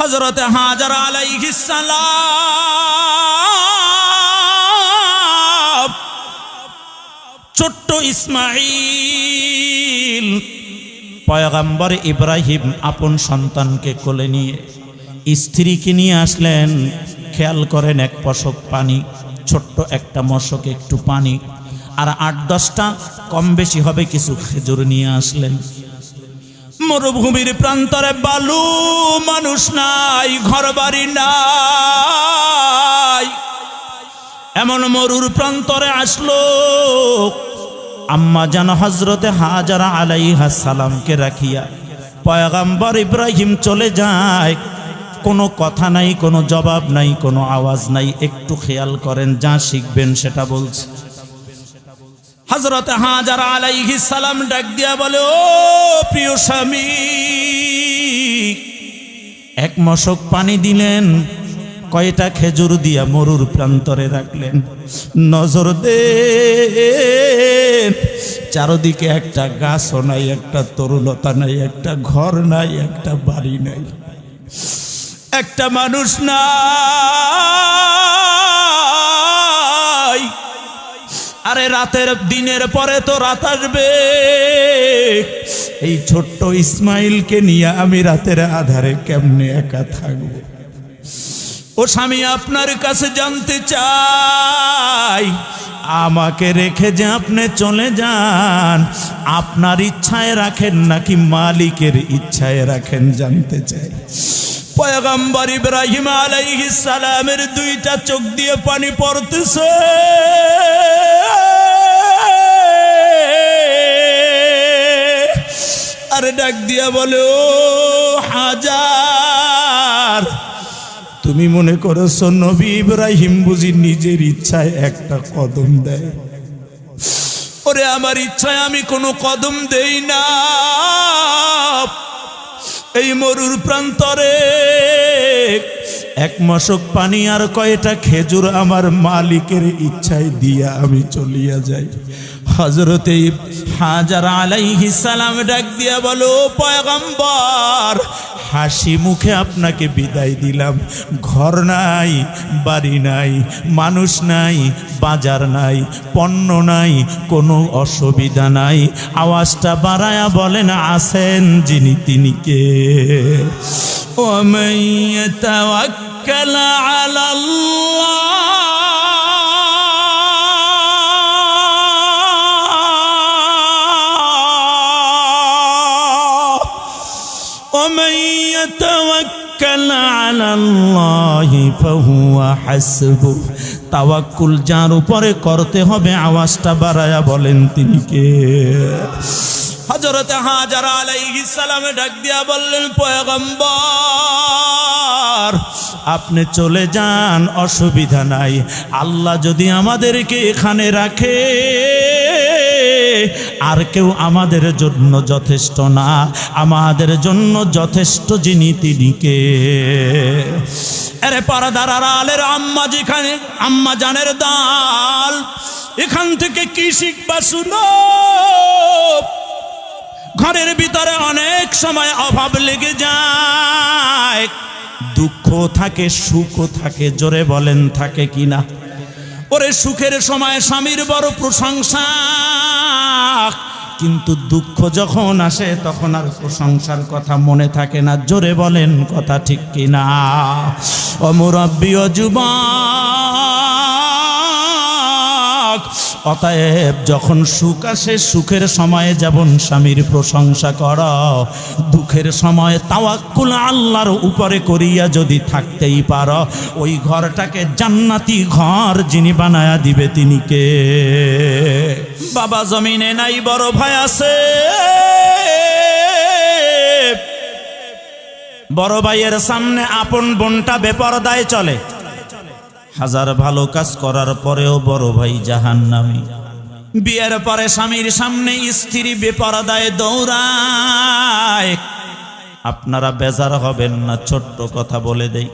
হজরত হাজার আলাইহিসালাম ছোট্ট ইসমাইল পয়গাম্বর ইব্রাহিম আপন সন্তানকে কোলে নিয়ে স্ত্রীকে নিয়ে আসলেন। খেয়াল করেন এক পশক পানি, ছোট্ট একটা মশক একটু পানি, আর আট দশটা কম বেশি হবে কিছু খেজুর নিয়ে আসলেন। মরুভূমির প্রান্তরে বালু মানুষ নাই ঘর বাড়ি নাই। এমন মরুর প্রান্তরে আসলো। আম্মা যেন হজরতে হাজারা আলাইহা সালামকে রাখিয়া পয়গাম্বর ইব্রাহিম চলে যায়। কোনো কথা নাই, কোনো জবাব নাই, কোনো আওয়াজ নাই, একটু খেয়াল করেন যা শিখবেন সেটা বলছে। হজরত হাজার আলাইহি সালাম ডাক দিয়া বলে, ও প্রিয় স্বামী, এক মশক পানি দিলেন, কয়টা খেজুর দিয়া মরুর প্রান্তরে রাখলেন। নজর দে, চারদিকে একটা গাছও নাই, একটা তরুলতা নাই, একটা ঘর নাই, একটা বাড়ি নাই। একটা মানুষ নাই। আরে রাতের দিনের পরে তো রাত আসবে। এই ছোট্ট ইসমাইলকে নিয়ে আমি রাতের আধারে কেমনে একা থাকব? ও স্বামী, আপনার কাছে জানতে চাই, আমাকে রেখে যে আপনি চলে যান, আপনার ইচ্ছায় রাখেন নাকি মালিকের ইচ্ছায় রাখেন জানতে চাই। পয়গম্বর ইব্রাহিম আলাইহিস সালামের দুইটা চোখ দিয়ে পানি পড়তেছে। আরে ডাক দিয়া বলে, ও হাজার, তুমি মনে করেছ নবী ইব্রাহিম বুঝি নিজের ইচ্ছায় একটা কদম দেয়? ওরে, আমার ইচ্ছায় আমি কোনো কদম দেই না। এই মরুর প্রান্তরে এক মশক পানি আর কয়টা খেজুর আমার মালিকের ইচ্ছায় দিয়া আমি চলিয়া যাই। হজরতে হাজার আলাইহি সালাম ডাক দিয়া বলো পয়গম্বর, হাসি মুখে আপনাকে বিদায় দিলাম। ঘর নাই, বাড়ি নাই, মানুষ নাই বাজার নাই পণ্য নাই কোনো অসুবিধা নাই আওয়াজটা বাড়ায়া বলেন আসেন যিনি তিনি কে ومن يتوكل على الله ومن يتوكل তাওয়াক্কাল আলাল্লাহি ফাহুয়া হাসবু তাওয়াক্কুল যার উপরে করতে হবে আওয়াজটা বাড়ায়া বলেন তিনি কে? হযরতে হাজার আলাইহিস সালামে ডাক দিয়া বললেন, পয়গম্বর, আপনি চলে যান, অসুবিধা নাই। আল্লাহ যদি আমাদেরকে এখানে রাখে আর কেউ আমাদের জন্য যথেষ্ট না। আমাদের জন্য যথেষ্ট যিনি তিনি কে? আরে পারাদার আলের আম্মা যেখানে, আম্মা জানের দাল, এখান থেকে কি শিখবা শুনো? ঘরের ভিতরে অনেক সময় অভাব লেগে যায়। দুঃখ থাকে সুখও থাকে, জোরে বলেন থাকে কিনা? ওরে সুখের সময় স্বামীর বড় প্রশংসা। কিন্তু দুঃখ যখন আসে, তখন আর প্রশংসার কথা মনে থাকে না। জোরে বলেন কথা ঠিক কিনা? অমুরব্বী যুবক, অতএব যখন সুখ আসে, সুখের সময়ে যেমন স্বামীর প্রশংসা কর, দুঃখের সময় তাওয়াক্কুল আল্লাহর উপরে করিয়া যদি থাকতেই পারো, ওই ঘরটাকে জান্নাতি ঘর যিনি বানায়া দিবে তিনি কে? বাবা জমিনে নাই, বড় ভাই আছে। বড় ভাইয়ের সামনে আপন বোনটা বেপরদায় চলে। হাজার ভালো কাজ করার পরেও বড় ভাই জাহান জাহান্নামী। বিয়ের পরে স্বামীর সামনে স্ত্রী বেপরদায় দৌড়ায়। আপনারা বেজার হবেন না, ছোট্ট কথা বলে দেই।